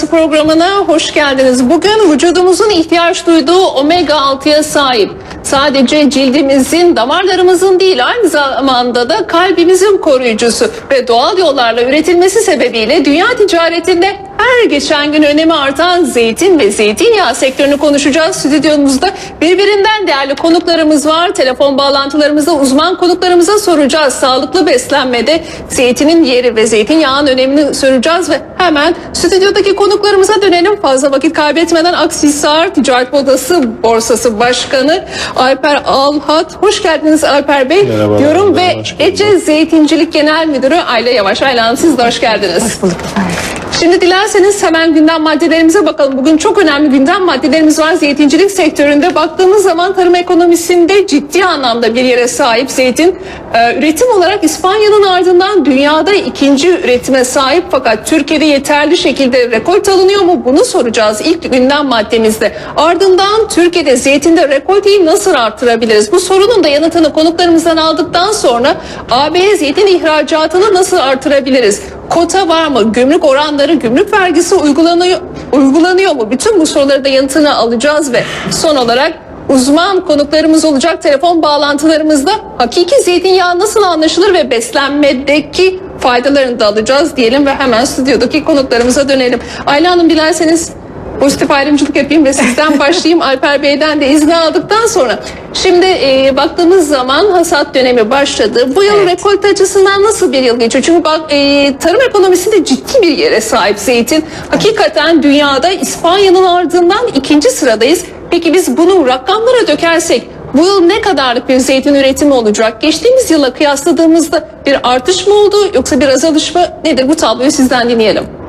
Dünyası programına hoş geldiniz. Bugün vücudumuzun ihtiyaç duyduğu omega 6'ya sahip. Sadece cildimizin, damarlarımızın değil aynı zamanda da kalbimizin koruyucusu ve doğal yollarla üretilmesi sebebiyle dünya ticaretinde her geçen gün önemi artan zeytin ve zeytinyağı sektörünü konuşacağız. Stüdyomuzda birbirinden değerli konuklarımız var. Telefon bağlantılarımızda uzman konuklarımıza soracağız. Sağlıklı beslenmede zeytinin yeri ve zeytinyağının önemini soracağız ve hemen stüdyodaki konuklarımıza dönelim. Fazla vakit kaybetmeden Aksisar Ticaret Odası Borsası Başkanı Alper Alhat. Hoş geldiniz Alper Bey. Merhaba, Diyorum merhaba, ve. Ece Zeytincilik Genel Müdürü Ayla Yavaş. Ayla Hanım siz de hoş geldiniz. Hoş bulduk efendim. Şimdi dilerseniz hemen gündem maddelerimize bakalım. Bugün çok önemli gündem maddelerimiz var. Zeytincilik sektöründe baktığımız zaman tarım ekonomisinde ciddi anlamda bir yere sahip zeytin. Ee, üretim olarak İspanya'nın ardından dünyada ikinci üretime sahip fakat Türkiye'de yeterli şekilde rekort alınıyor mu? Bunu soracağız ilk gündem maddemizde. Ardından Türkiye'de zeytinde rekolteyi nasıl arttırabiliriz? Bu sorunun da yanıtını konuklarımızdan aldıktan sonra AB'ye zeytin ihracatını nasıl artırabiliriz? Kota var mı? Gümrük oranları, gümrük vergisi uygulanıyor, uygulanıyor mu? Bütün bu soruları da yanıtını alacağız ve son olarak uzman konuklarımız olacak telefon bağlantılarımızda hakiki zeytinyağı nasıl anlaşılır ve beslenmedeki faydalarını da alacağız diyelim ve hemen stüdyodaki konuklarımıza dönelim. Ayla Hanım dilerseniz pozitif ayrımcılık yapayım ve sizden başlayayım. Alper Bey'den de izni aldıktan sonra. Şimdi e, baktığımız zaman hasat dönemi başladı. Bu yıl Evet. rekolte açısından nasıl bir yıl geçiyor? Çünkü bak e, tarım ekonomisinde ciddi bir yere sahip zeytin. Hakikaten dünyada İspanya'nın ardından ikinci sıradayız. Peki biz bunu rakamlara dökersek bu yıl ne kadarlık bir zeytin üretimi olacak? Geçtiğimiz yıla kıyasladığımızda bir artış mı oldu yoksa bir azalış mı? Nedir bu tabloyu sizden dinleyelim.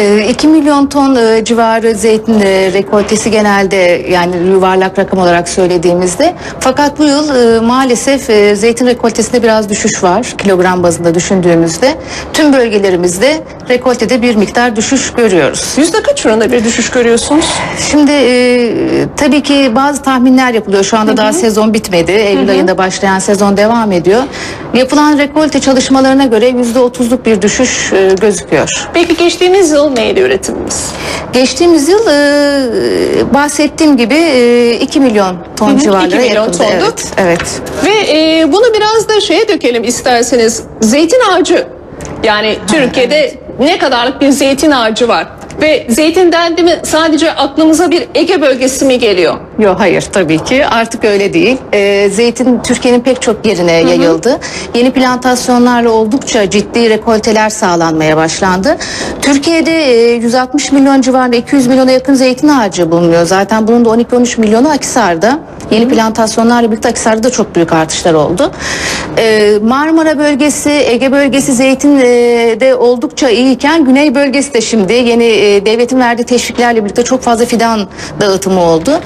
2 milyon ton e, civarı zeytin e, rekoltesi genelde yani yuvarlak rakam olarak söylediğimizde. Fakat bu yıl e, maalesef zeytin rekoltesinde biraz düşüş var kilogram bazında düşündüğümüzde. Tüm bölgelerimizde rekoltede bir miktar düşüş görüyoruz. Yüzde kaç oranında bir düşüş görüyorsunuz? Şimdi tabii ki bazı tahminler yapılıyor. Şu anda daha sezon bitmedi. Eylül ayında başlayan sezon devam ediyor. Yapılan rekolte çalışmalarına göre %30'luk bir düşüş e, gözüküyor. Peki geçtiğimiz yıl neydi üretimimiz? Geçtiğimiz yıl e, bahsettiğim gibi e, 2 milyon ton civarları 2 milyon yakındı. tondu. Evet, evet. Ve e, bunu biraz da şeye dökelim isterseniz. Zeytin ağacı. Yani Türkiye'de ne kadarlık bir zeytin ağacı var? Ve zeytin dendi mi sadece aklımıza bir Ege bölgesi mi geliyor? Yok hayır tabii ki artık öyle değil. Ee, zeytin Türkiye'nin pek çok yerine yayıldı. Yeni plantasyonlarla oldukça ciddi rekolteler sağlanmaya başlandı. Türkiye'de e, 160 milyon civarında 200 milyona yakın zeytin ağacı bulunuyor. Zaten bunun da 12-13 milyonu Akisar'da. Yeni plantasyonlarla birlikte Akisar'da da çok büyük artışlar oldu. Ee, Marmara bölgesi, Ege bölgesi zeytin e, de oldukça iyiyken Güney bölgesi de şimdi yeni e, devletin verdiği teşviklerle birlikte çok fazla fidan dağıtımı oldu.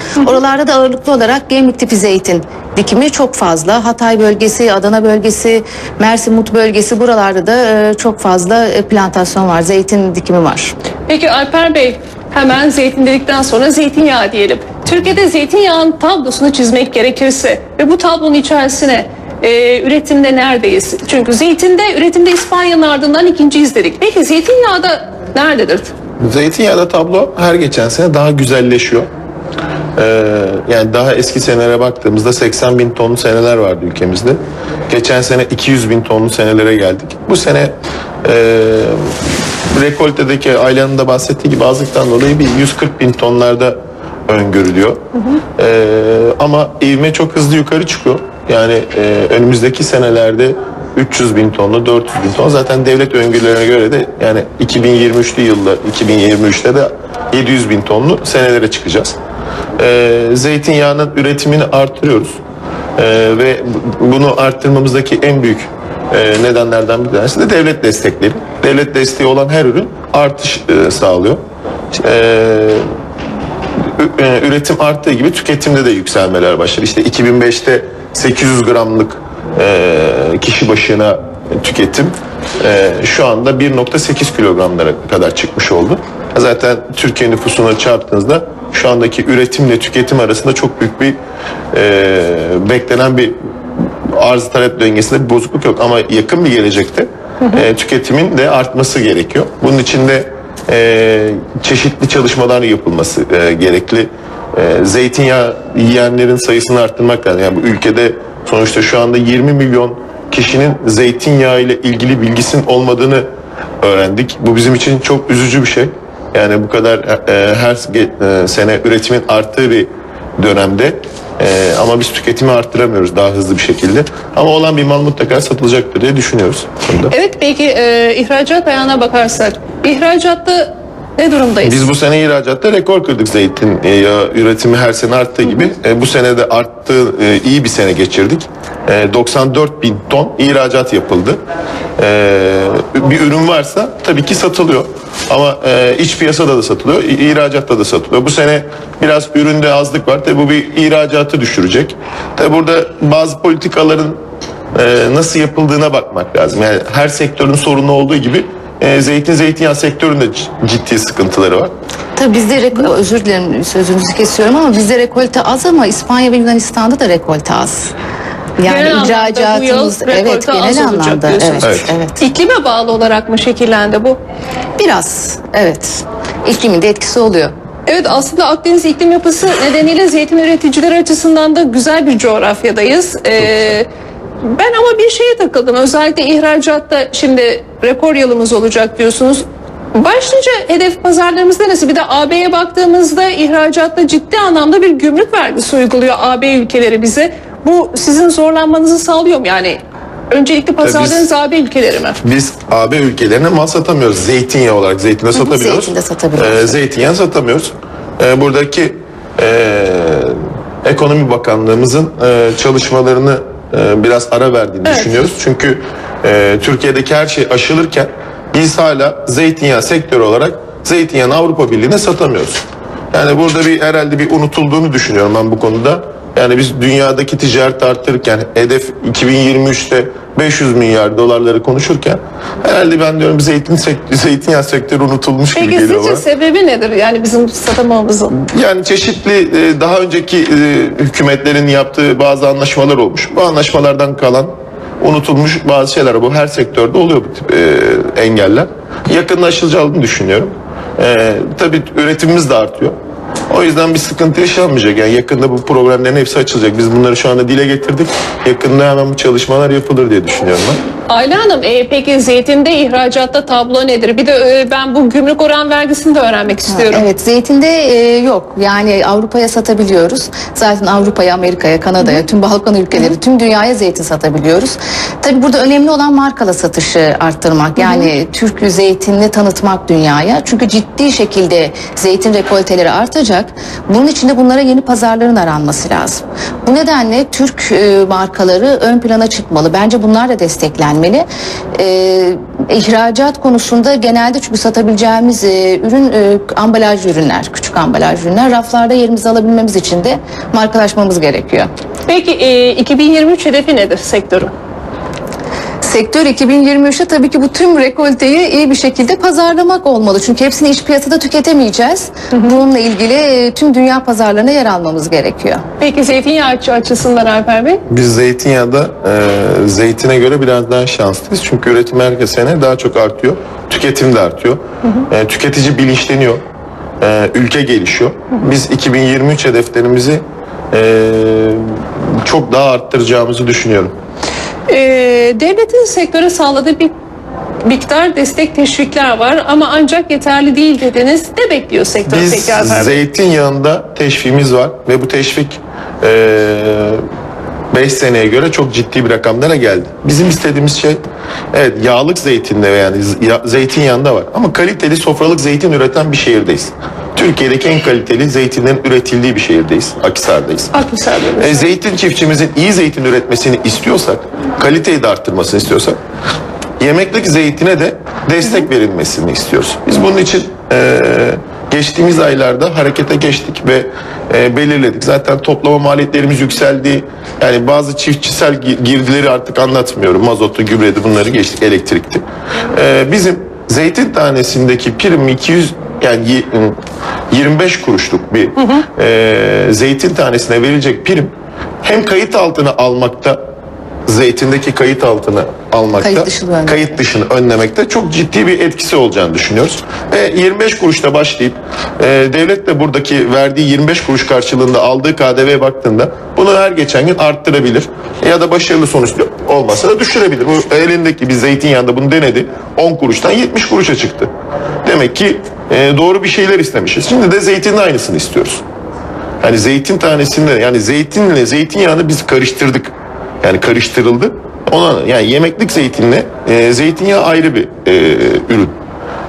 Oralarda da ağırlıklı olarak gemlik tipi zeytin dikimi çok fazla. Hatay bölgesi, Adana bölgesi, Mersin Mut bölgesi buralarda da e, çok fazla e, plantasyon var, zeytin dikimi var. Peki Alper Bey hemen zeytin dedikten sonra zeytinyağı diyelim. Türkiye'de zeytinyağının tablosunu çizmek gerekirse ve bu tablonun içerisine e, üretimde neredeyiz? Çünkü zeytinde üretimde İspanya'nın ardından ikinci izledik. Peki zeytinyağı da nerededir? Zeytinyağda tablo her geçen sene daha güzelleşiyor. Ee, yani daha eski senelere baktığımızda 80 bin tonlu seneler vardı ülkemizde. Geçen sene 200 bin tonlu senelere geldik. Bu sene e, rekoltedeki Ayla'nın da bahsettiği gibi azlıktan dolayı bir 140 bin tonlarda öngörülüyor. Ee, ama ivme çok hızlı yukarı çıkıyor. Yani e, önümüzdeki senelerde 300 bin tonlu 400 bin ton zaten devlet öngörülerine göre de yani 2023'lü yılda 2023'te de 700 bin tonlu senelere çıkacağız. Ee, zeytinyağının üretimini arttırıyoruz. Ee, ve bu- bunu arttırmamızdaki en büyük e, nedenlerden bir tanesi de devlet destekleri. Devlet desteği olan her ürün artış e, sağlıyor. Ee, e, üretim arttığı gibi tüketimde de yükselmeler başladı. İşte 2005'te 800 gramlık e, kişi başına tüketim e, şu anda 1.8 kilogramlara kadar çıkmış oldu. Zaten Türkiye nüfusuna çarptığınızda şu andaki üretimle tüketim arasında çok büyük bir e, beklenen bir arz talep dengesinde bir bozukluk yok ama yakın bir gelecekte e, tüketimin de artması gerekiyor. Bunun için de e, çeşitli çalışmalar yapılması e, gerekli. E, zeytinyağı yiyenlerin sayısını arttırmak lazım. Yani bu ülkede sonuçta şu anda 20 milyon kişinin zeytinyağı ile ilgili bilgisinin olmadığını öğrendik. Bu bizim için çok üzücü bir şey. Yani bu kadar e, her ge- e, sene üretimin arttığı bir dönemde e, ama biz tüketimi arttıramıyoruz daha hızlı bir şekilde. Ama olan bir mal mutlaka satılacaktır diye düşünüyoruz. Bunda. Evet peki e, ihracat ayağına bakarsak ihracatta ne durumdayız? Biz bu sene ihracatta rekor kırdık zeytin e, yağı üretimi her sene arttığı gibi. E, bu sene de arttı e, iyi bir sene geçirdik. E, 94 bin ton ihracat yapıldı. E, bir ürün varsa tabii ki satılıyor. Ama e, iç piyasada da satılıyor, ihracatta da satılıyor. Bu sene biraz üründe azlık var. Tabii bu bir ihracatı düşürecek. Tabii burada bazı politikaların e, nasıl yapıldığına bakmak lazım. Yani her sektörün sorunu olduğu gibi e, zeytin zeytinyağı sektöründe ciddi sıkıntıları var. Tabii bizde özür dilerim sözünüzü kesiyorum ama bizde rekolte az ama İspanya ve Yunanistan'da da rekolte az. Yani Genel bu ihracatımız yıl evet genel anlamda evet, Evet. evet İklime bağlı olarak mı şekillendi bu? biraz evet iklimin de etkisi oluyor. Evet aslında Akdeniz iklim yapısı nedeniyle zeytin üreticileri açısından da güzel bir coğrafyadayız. Ee, ben ama bir şeye takıldım. Özellikle ihracatta şimdi rekor yılımız olacak diyorsunuz. Başlıca hedef pazarlarımız neresi? Bir de AB'ye baktığımızda ihracatta ciddi anlamda bir gümrük vergisi uyguluyor AB ülkeleri bize. Bu sizin zorlanmanızı sağlıyor mu? Yani öncelikli pazarlarınız AB ülkeleri mi? Biz AB ülkelerine mal satamıyoruz. Zeytinyağı olarak zeytinde satabiliyoruz. zeytinde satabiliyoruz. Ee, zeytinyağı satamıyoruz. Ee, buradaki e, Ekonomi Bakanlığımızın e, çalışmalarını e, biraz ara verdiğini Evet. düşünüyoruz. Çünkü e, Türkiye'deki her şey aşılırken biz hala zeytinyağı sektörü olarak zeytinyağını Avrupa Birliği'ne satamıyoruz. Yani burada bir herhalde bir unutulduğunu düşünüyorum ben bu konuda. Yani biz dünyadaki ticareti arttırırken hedef 2023'te 500 milyar dolarları konuşurken herhalde ben diyorum zeytin sektörü, zeytinyağı sektörü unutulmuş gibi Peki geliyor sizce bana. sebebi nedir? Yani bizim satamamamızın. Yani çeşitli e, daha önceki e, hükümetlerin yaptığı bazı anlaşmalar olmuş. Bu anlaşmalardan kalan unutulmuş bazı şeyler. Bu her sektörde oluyor bu tip e, engeller. Yakında aşılacağını düşünüyorum. E, tabii üretimimiz de artıyor. O yüzden bir sıkıntı yaşanmayacak. Yani yakında bu problemlerin hepsi açılacak. Biz bunları şu anda dile getirdik. Yakında hemen bu çalışmalar yapılır diye düşünüyorum ben. Ayla Hanım e, peki zeytinde ihracatta tablo nedir? Bir de e, ben bu gümrük oran vergisini de öğrenmek istiyorum. Evet zeytinde e, yok yani Avrupa'ya satabiliyoruz. Zaten Avrupa'ya, Amerika'ya, Kanada'ya, tüm Balkan ülkeleri, tüm dünyaya zeytin satabiliyoruz. Tabii burada önemli olan markalı satışı arttırmak. Yani Türk zeytinini tanıtmak dünyaya. Çünkü ciddi şekilde zeytin rekolteleri artacak. Bunun için de bunlara yeni pazarların aranması lazım. Bu nedenle Türk e, markaları ön plana çıkmalı. Bence bunlar da desteklenmeli. E, ihracat konusunda genelde çünkü satabileceğimiz e, ürün e, ambalaj ürünler, küçük ambalaj ürünler. Raflarda yerimizi alabilmemiz için de markalaşmamız gerekiyor. Peki e, 2023 hedefi nedir sektörün? Sektör 2023'te tabii ki bu tüm rekolteyi iyi bir şekilde pazarlamak olmalı. Çünkü hepsini iç piyasada tüketemeyeceğiz. Bununla ilgili e, tüm dünya pazarlarına yer almamız gerekiyor. Peki zeytinyağı açı- açısından Alper Bey? Biz zeytinyağda e, zeytine göre biraz daha şanslıyız. Çünkü üretim her sene daha çok artıyor. Tüketim de artıyor. E, tüketici bilinçleniyor. E, ülke gelişiyor. Biz 2023 hedeflerimizi e, çok daha arttıracağımızı düşünüyorum. E, devletin sektöre sağladığı bir miktar destek teşvikler var ama ancak yeterli değil dediniz. Ne bekliyor sektör Biz Bey? zeytinyağında teşviğimiz var ve bu teşvik 5 seneye göre çok ciddi bir rakamlara geldi. Bizim istediğimiz şey evet yağlık zeytinde yani zeytinyağında var ama kaliteli sofralık zeytin üreten bir şehirdeyiz. Türkiye'deki en kaliteli zeytinlerin üretildiği bir şehirdeyiz. Akhisar'dayız. Haklısın. E, zeytin çiftçimizin iyi zeytin üretmesini istiyorsak, kaliteyi de arttırmasını istiyorsak, yemeklik zeytine de destek verilmesini istiyoruz. Biz bunun için e, geçtiğimiz aylarda harekete geçtik ve e, belirledik. Zaten toplama maliyetlerimiz yükseldi. Yani bazı çiftçisel gi- girdileri artık anlatmıyorum. Mazotu, gübredi bunları geçtik, elektrikti. E, bizim zeytin tanesindeki prim 200 yani yi- 25 kuruşluk bir e, zeytin tanesine verilecek prim hem kayıt altına almakta zeytindeki kayıt altını almakta, Kayıt dışını kayıt dışını önlemekte çok ciddi bir etkisi olacağını düşünüyoruz. Ve 25 kuruşta başlayıp e, devlet de buradaki verdiği 25 kuruş karşılığında aldığı KDV'ye baktığında bunu her geçen gün arttırabilir. Ya da başarılı sonuç olmasa da düşürebilir. Bu elindeki bir zeytinyağında bunu denedi. 10 kuruştan 70 kuruşa çıktı. Demek ki e, doğru bir şeyler istemişiz. Şimdi de zeytinin aynısını istiyoruz. Yani zeytin tanesinde yani zeytinle zeytinyağını biz karıştırdık. Yani karıştırıldı. Ona yani yemeklik zeytinle e, zeytinyağı ayrı bir e, ürün.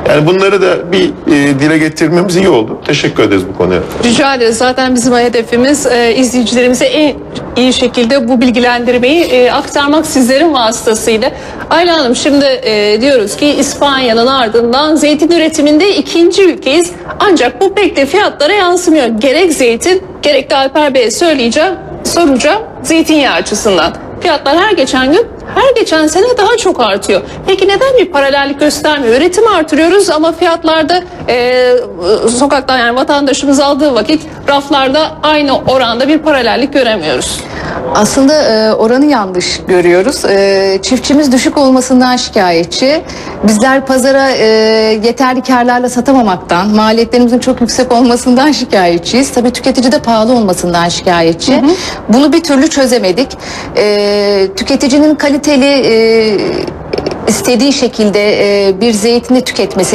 Yani bunları da bir e, dile getirmemiz iyi oldu. Teşekkür ederiz bu konuya. Rica ederiz. Zaten bizim hedefimiz e, izleyicilerimize en iyi şekilde bu bilgilendirmeyi e, aktarmak sizlerin vasıtasıyla. Ayla Hanım şimdi e, diyoruz ki İspanya'nın ardından zeytin üretiminde ikinci ülkeyiz. Ancak bu pek de fiyatlara yansımıyor. Gerek zeytin gerek de Alper Bey'e söyleyeceğim, soracağım zeytinyağı açısından. Fiyatlar her geçen gün, her geçen sene daha çok artıyor. Peki neden bir paralellik göstermiyor? Üretimi artırıyoruz ama fiyatlarda e, sokaktan yani vatandaşımız aldığı vakit raflarda aynı oranda bir paralellik göremiyoruz. Aslında e, oranı yanlış görüyoruz. E, çiftçimiz düşük olmasından şikayetçi. Bizler pazara e, yeterli karlarla satamamaktan, maliyetlerimizin çok yüksek olmasından şikayetçiyiz. Tabii tüketici de pahalı olmasından şikayetçi. Bunu bir türlü çözemedik. E, tüketicinin kaliteli e, istediği şekilde e, bir zeytini tüketmesi